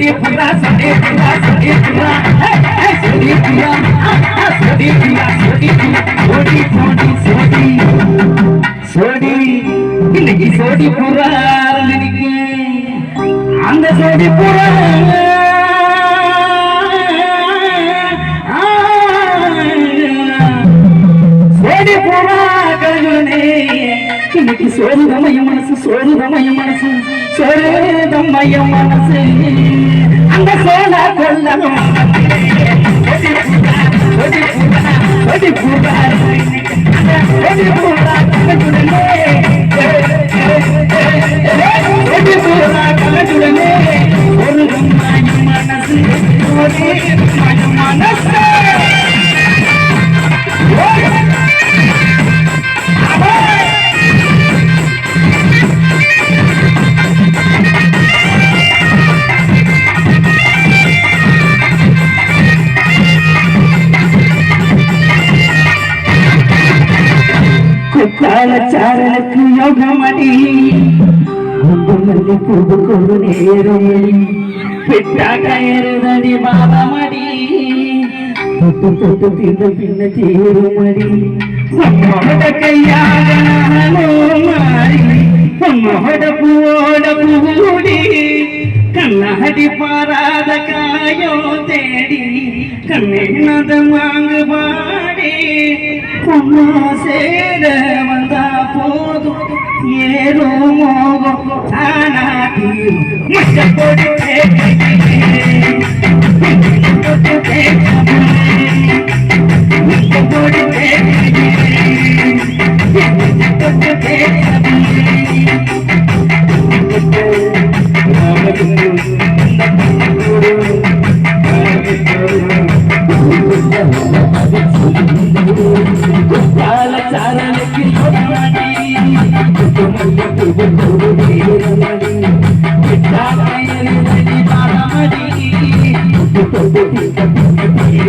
சோடி புறா சோடி புறா சோடி புறா சோடி புறா சோடி புறா சோடி சோடி சோடி சோடி இன்னைக்கு சோடி புறா அந்த சோடி புறா சோடி புறா இன்னைக்கு சோறு மனசு சோறு மனசு சோறு மனசு. அந்த சோழ கொள்ளணும் குத்தாலச்சாரனுக்கு யோகமணி. குண்டுமல்லி பூவுக்கு ஒரு நேரமணி பிட்டாகயருதடி பாபமடி பாதமடி தொட்டு தொட்டு தீர்ந்த பின்ன தீருமடி உன்னோட கையாக மாறி உன்னோட பூவோட பூடி கண்ணாடி பாராத காயோ தேடி கண்ணேனத மாங்கு பாடி பொண்ணா சேர வந்தா போதும். ஏறோ மோகம் ஆனா தீரும் மச்ச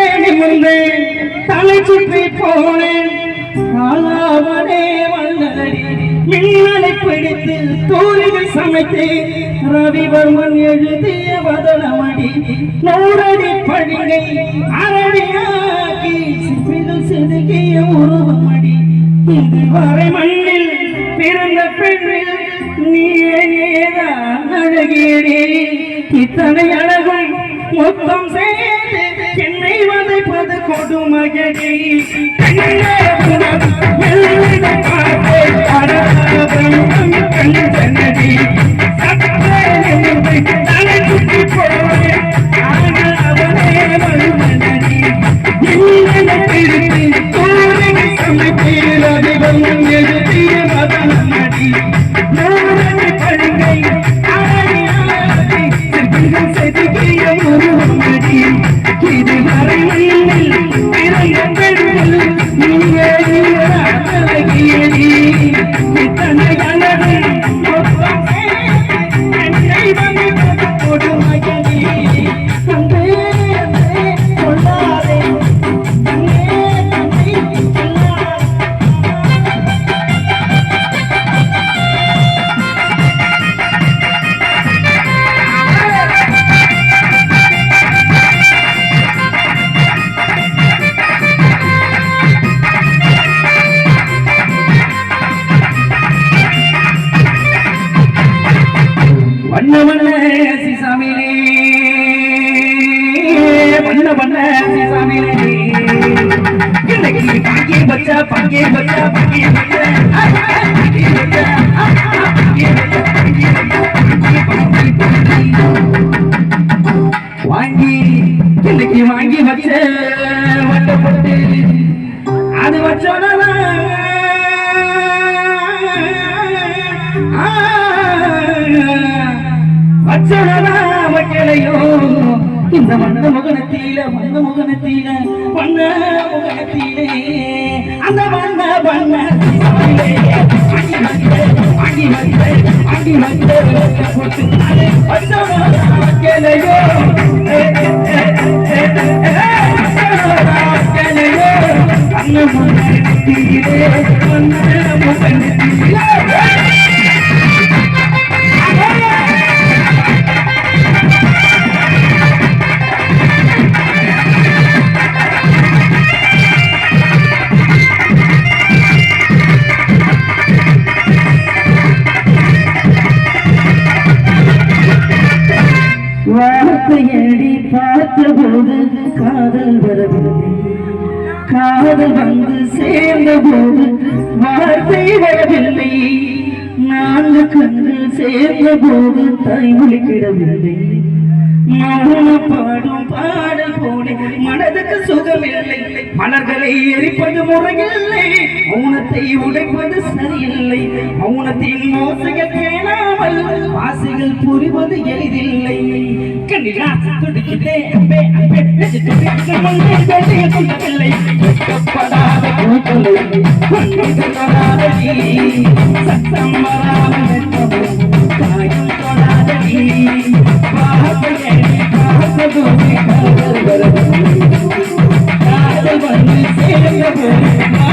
சற்றே நிமிர்ந்தேன் தலை சுற்றி போனேன். ஆளாவனே வல்லடி மின்னலை பிடித்து தூரிகள் சமைத்து ரவிவர்மன் எழுதிய வதனமடி நூறடி பழிகை அரடியாக்கி சிப்பில் செதுக்கிய உருவமடி. இது வரை மண்ணில் பிறந்த பெண்ணில் நீதான் அழகியடி இத்தனை அழகும் மொத்தம் செய்ய என்னை வதைப்பது கொடுமகடி கண்ணே வாங்கி வச்ச வாங்கி இன்னைக்கு வாங்கி வச்ச வட்டப்பட்டு அது வச்சோடலாம் வச்சோடனா இந்த வந்த முகனத்தில வந்த முகனத்தில வந்த முகனத்திலே. அந்த வந்த வந்த சிவாயிலே வாங்கி வந்து வாங்கி வந்து வாங்கி வந்து வந்து சேர்ந்த போது வார்த்தை வரவில்லை. நான்கு கண்கள் சேர்ந்த போது தாய்மொழி கிடவில்லை மௌன பாடும் பாடல் போடி. மனதுக்கு சுகமில்லை. மலர்களை எரிப்பது முறையில்லை. மௌனத்தை உடைப்பது சரியில்லை. மௌனத்தின் மோசைகள் கேளாமல் வாசிகள் புரிவது எளிதில்லை. நிலா துடிக்கிட்டே அம்பே அம்பே நெஞ்சிட்டு பேச வந்து பேசிய கொண்ட பிள்ளை வெட்கப்படாத கூட்டலை ஒன்று தொடராத நீ சத்தம் வராத வெட்கமும் தாயும் தொடாத நீ பாகப்படே பாகப்பது காதல் வருது காதல் வந்து சேர்ந்த போது